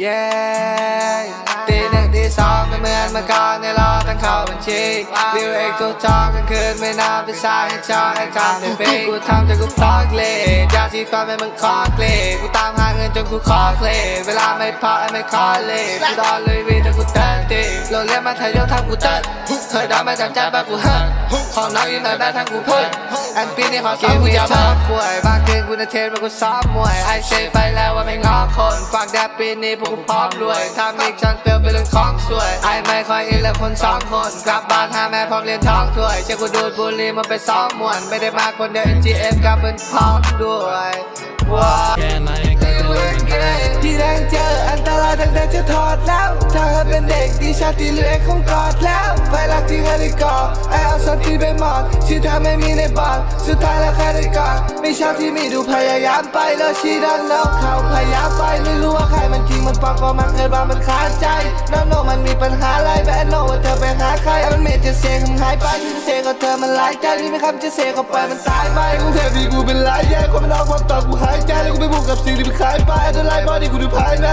เย้ตีหนึ่งตีสองไม่เหมือนเมื่อก่อนในรอตั้งเข้าบัญชีวิวเอกทุกจองกันคืนไม่นานไปสายให้จอให้ทำเป็นปีกูทำจนกูฟอกเลยยาสีฟันเป็นมึงคอเคลกูตามหาเงินจนกูคอเคลเวลาไม่พอไอ้ไม่คอเลยกูดอนเลยวีแต่กูเต้นตีโรงเรียนมัธยมทำกูเต้นเคยดอนมาจากใจบ้านกูเฮิร์ของน้องยู่ไหนบ้านทางกูเพิ่น อันปีนี้ขอสอบกูจะชอบป่วยบางคืนกูจะเทนมากูซ้อมมวยไอเซไปแล้วว่าไม่ง้อคนฝากแดดปีนี้พวกกูพร้อมรวยทำอีกฉันเติมเป็นเรื่องของสวยไอไม่คอยอินแล้วคนสองคน กลับบ้านหาแม่พร้อมเรียนท้องถ้วยเชื่อกูดูดบุหรี่มันไปซ้อมมวนไม่ได้มาคนเดียว NGF กับเป็นพร้อมด้วยว้า อันตรายตั้งแต่จะถอดแล้วถ้าเป็นเด็กดีชาติเหลือคงกอดแล้วไปรักที่เฮลิคอปไอเอาสันติไปหมดชื่อเธอไม่มีในบอดสุดท้ายแล้วแค่ได้กอดไม่ชอบที่มีดูพยายามไปแล้วชีดันแล้วเขาพยายามไปไม่รู้ว่าใครมันจริงมันปลอมก็มันเกิดมามันขาดใจน้ำโนมันมีปัญหาอะไรแบนโนว่าเธอไปหาใครเอมันเมจะเสียคำหายไปที่เสียก็เธอมันหลายใจที่ไม่คำจะเสียก็ไปมันตายไปกูเทพที่กูเป็นหลายแย่คนมันเอาความต่อกูหายใจแล้วกูไปบุกกับสิ่งที่มันขายไปอันตรายบอดี้กูดูภายใน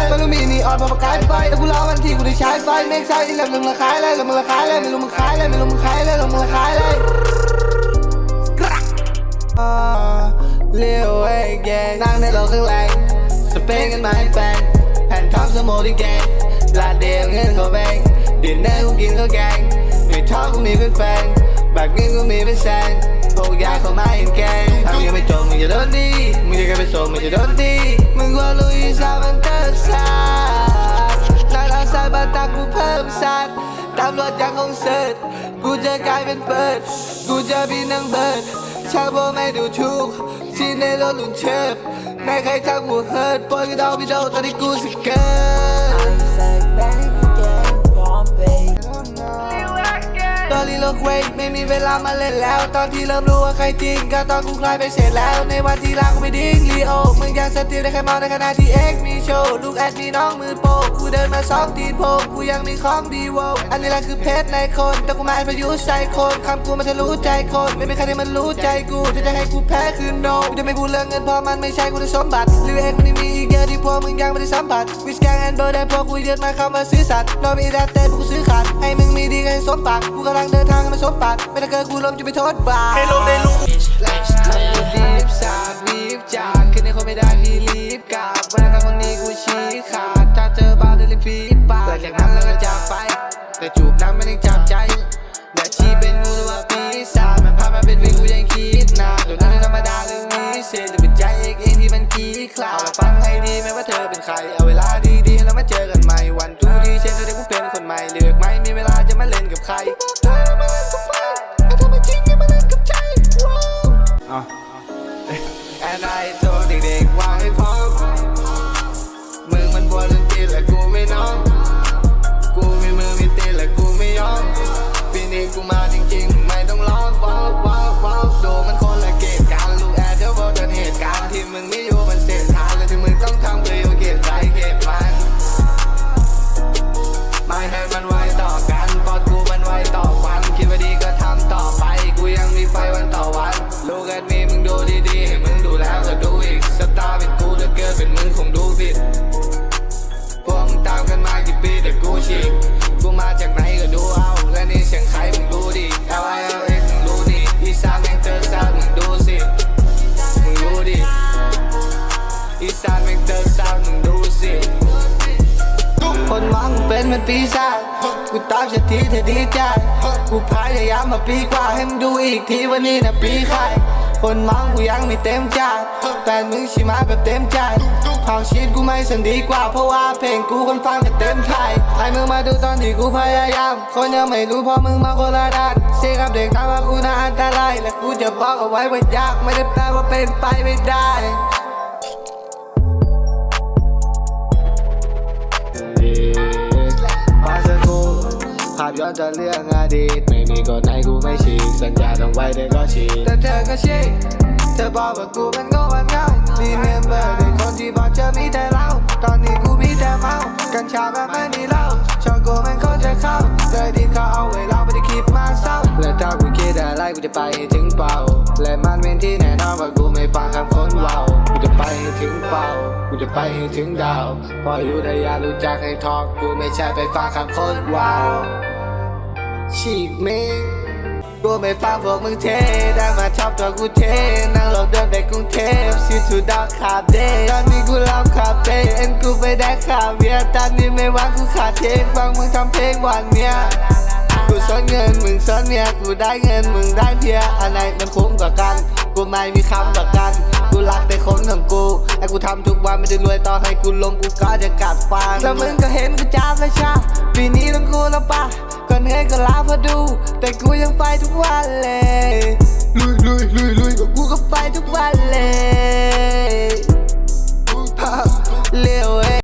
มันต้องมีนีออนพอประกายไฟแล้วกูรอวันที่กูได้ใช้ไฟแม่งใช้อีแล้วมึงละขายแล้วแล้วมึงละขายแล้วไม่รู้มึงขายแล้วไม่รู้มึงขายแล้วแล้วมึงละขายแล้วเลี้ยวเอ้แกนั่งในรถข้างแรงสเปนกันมาให้แฟนแผ่นท็อปสโมที่แกลาเดียวเงินเขาแบงดินเนอร์กูกินข้าวแกงไม่ท้อกูมีเป็นแฟนแบบเงินกูมีเป็นแสน พวกยาเข้ามาเห็นแกงทำยังไม่จบมึงจะโดนดีมึงจะกลายเป็นโสดมึงจะโดนดีมึงว่าลุยซามันเตอร์ซาน้าราใส่บาตากูเพิ่มสัตว์ตำรวจยังคงเสิร์ชกูจะกลายเป็นเบิร์ดกูจะบินนังเบิร์ดชาวโบไม่ดูถูกที่ในรถลุนเชิบไม่เคยทำกูเฮิร์ตปล่อยกูดาไปเดาตอนที่กูสเกิร์ ตอนรีโลเวไม่มีเวลามาเล่นแล้ว ตอนที่เริ่มรู้ว่าใครจริงก็ตอนกูกลายไปเสร็จแล้ว ในวันที่รักกูไม่ดิ้งลีโอมึงยังสติได้แค่มองในขณะที่เอ็กมีโชว์ลูกแอดมีน้องมือโปรกูเดินมาสองตีนโพกกูยังมีของดีโวอันนี้แหละคือเพชรในคนแต่กูมาอดประยุทธ์ใจคนคำกูมันทะลุใจคนไม่มีใครที่มันรู้ใจกูที่จะให้กูแพ้คือโนกูจะไม่พูดเรื่องเงินเพราะมันไม่ใช่กูสมบัติหรือเอ็กมันมีอีกเยอะที่พวกมึงยังไม่ได้สัมผัสวิสแกงแอนเบอร์ได้พวกกูยึดมาคำว่าซื่อสัตย์โดนมีแต่เต้นกูซื้อขาดให้มึงมีดีกันสมปากกูกำลังเดินทางให้มันสมปากไม่ถ้าเกิดกูลมจะไปโทษบาปให้ลงได้รู้รีบสาดรีบจากคืนนี้คนไม่ได้พี่รีบกลับวันนั้นคนนี้กูชี้ขาดถ้าเจอบ้าเดินริมฝีปากหลังจากนั้นเราก็จากไป แต่จูบนั้นมันยังจับใจแต่ชีเป็นงูหรือว่าปีศาจมันพามาเป็นวิงกูยังคิดนานเดี๋ยวนั้นธรรมดาเรื่องนี้เสียหรือเป็นใจเองเองที่มันกี้คลาดฟังให้ดีแม้ว่าเธอเป็นใคร เอาเวลาดีๆแล้วมาเจอกันใหม่วันทูดีเช่นเธอได้กูเป็นคนใหม่เลือกมา มองกูเป็นเหมันปีศาจกูตามเสียทีเธอดีใจกูพยายามมาปีกว่าให้มึงดูอีกทีวันนี้นะปีใครคนมองกูยังไม่เต็มใจแต่มึงชิมาแบบเต็มใจเผาชีวิตกูไม่สันดีกว่าเพราะว่าเพลงกูคนฟังกันเต็มไทยให้มึงมาดูตอนที่กูพยายาม คนยังไม่รู้เพราะมึงมาคนละด้านเสียกับเด็กตามว่ากูน่าอันตรายและกูจะบอกเอาไว้ว่ายากไม่ได้แปลว่าเป็นไปไม่ได้ ภาพย้อนจะเรื่องอดีต ไม่มีกฎไหนกูไม่ฉีกสัญญาต้องไว้เด็กก็ฉีกแต่เธอก็ฉีกเธอบอกว่ากูเป็นโง่มันเงา Remember เด็กคนที่บอกเธอมีแต่เราตอนนี้กูมีแต่เมากัญชาแบบไม่มีเหล้าชอบกูมันคนจะเข้าเลยที่เขาเอาไว้เราไม่ได้คิดมาเศร้าและถ้ากูคิดอะไรกูจะไปให้ถึงเป้าและมันเป็นที่แน่นอนว่ากูไม่ฟังคำคนเว้ากูจะไปให้ถึงเป้ากูจะไปให้ถึงดาว พออยู่ทยารู้จักให้ทอกกูไม่ใช่ไปฟังคำโคตรว้าว ฉีกเมงกูไม่ฟังพวกมึงเทได้มาชอบตัวกูเทนั่งรถเดินไปกรุงเทพซีทูดาวคาเดตอนนี้กูเล่าคาเฟ่เอ็นกูไปได้คาเวียตอนนี้ไม่ว่างกูขาดเทงฟังมึงทำเพลงหวานเมียกูซ่อนเงินมึงซ่อนเมียกูได้เงินมึงได้เพียอันไหนมันคุ้มกว่ากัน กูไม่มีคำประกัน กูรักแต่คนของกูไอ้กูทำทุกวันไม่ได้รวยต่อให้กูลงกูก็จะกัดฟันแล้วมึงก็เห็นกูจ้าไปชาปีนี้ต้องกูแล้วปะ แต่กูยังไฟทุกวันเลย ลุยลุยลุยลุยกูก็ไฟทุกวันเลย